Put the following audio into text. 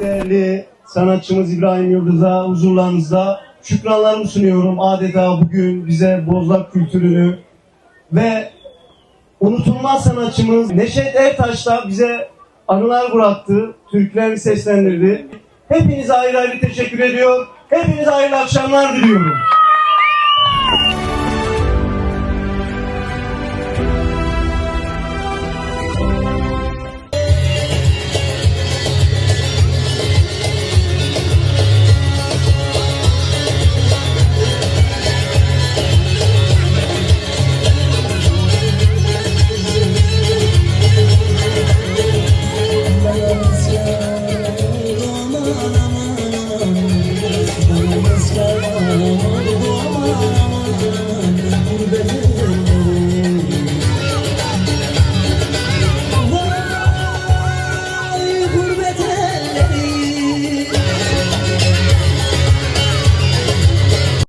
Değerli sanatçımız İbrahim Yıldız'a huzurlarınızda şükranlarımı sunuyorum. Adeta bugün bize bozlak kültürünü ve unutulmaz sanatçımız Neşet Ertaş da bize anılar bıraktı, türkülerini seslendirdi. Hepinize ayrı ayrı teşekkür ediyor. Hepinize hayırlı akşamlar diliyorum.